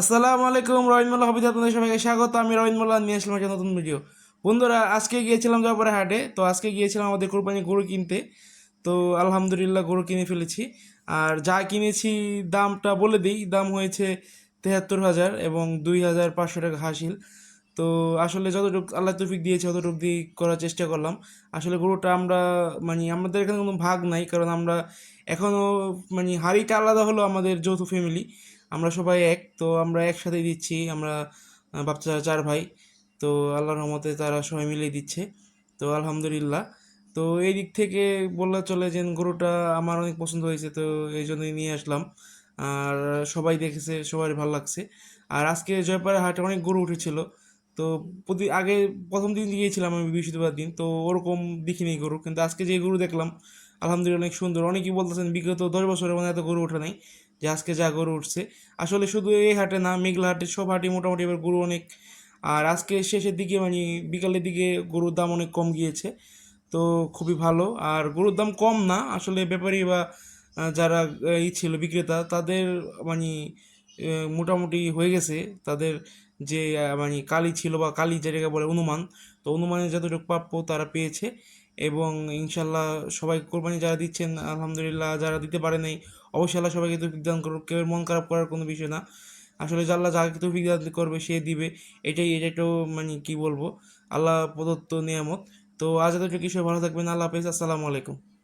আসসালামু আলাইকুম রহিন মোল্লা হবিদ আপনাদের সবাইকে স্বাগত। আমি রহিন মোল্লা নিয়ে আসলাম একটা নতুন ভিডিও বন্ধুরা, আজকে গিয়েছিলাম জয়পুরে হাটে তো আজকে গিয়েছিলাম আমাদের কোরবানি গরু কিনতে। তো আলহামদুলিল্লাহ গরু কিনে ফেলেছি। আর যা কিনেছি, দামটা বলে দিই। দাম হয়েছে তেহাত্তর হাজার এবং দুই হাজার পাঁচশো টাকা হাসিল। তো আসলে যতটুকু আল্লাহ তৌফিক দিয়েছে ততটুকু দিয়ে করার চেষ্টা করলাম। আসলে গরুটা আমরা মানে আমাদের এখানে কোনো ভাগ নাই, কারণ আমরা এখনও মানে হাড়িটা আলাদা হলো আমাদের যৌথ ফ্যামিলি আমরা সবাই এক, তো আমরা একসাথেই দিচ্ছি, আমরা বাচ্চা চার ভাই, তো আল্লাহর রহমতে তারা সবাই মিলেই দিচ্ছে, তো আলহামদুলিল্লাহ। তো এই দিক থেকে বললে চলে যে গরুটা আমার অনেক পছন্দ হয়েছে, তো এই জন্যই নিয়ে আসলাম। আর সবাই দেখেছে সবার ভালো লাগছে। আর আজকে জয়পাড়া হাটে অনেক গরু উঠেছিল, তো প্রতি, আগে প্রথম দিন গিয়েছিলাম আমি বৃহস্পতিবার দিন, তো ওরকম দেখিনি গরু, কিন্তু আজকে যে গরু দেখলাম আলহামদুলিল্লাহ অনেক সুন্দর। অনেকেই বলতেছেন, বিগত দশ বছরের মধ্যে এত গরু ওঠে নাই, যে আজকে যা গরু উঠছে। আসলে শুধু এই হাটে না, মেঘলা হাটে সব হাটে মোটামুটি এবার গরু অনেক। আর আজকে শেষের দিকে মানে বিকালের দিকে গরুর দাম অনেক কম গিয়েছে, তো খুবই ভালো। আর গরুর দাম কম না, আসলে ব্যাপারী বা যারা ই ছিল বিক্রেতা, তাদের মানে মোটামুটি হয়ে গেছে। তাদের যে মানে কালি ছিল বা কালি যেটাকে বলে অনুমান তো অনুমানের যতটুকু প্রাপ্য তারা পেয়েছে এবং ইনশাল্লাহ সবাই কোরবানি যারা দিচ্ছেন, আলহামদুলিল্লাহ যারা দিতে পারে নাই, অবশ্যই আল্লাহ সবাইকে তৌফিক দান করুক। কেউ মন খারাপ করার কোনো বিষয় না। আসলে যে আল্লাহ যাকে তৌফিক দান করবে, সে দিবে। এটাই, এটা একটু মানে কি বলব, আল্লাহ প্রদত্ত নিয়ামত। তো আজ এতটুকু সবাই ভালো থাকবেন। আল্লাহ হাফেজ। আসসালামু আলাইকুম।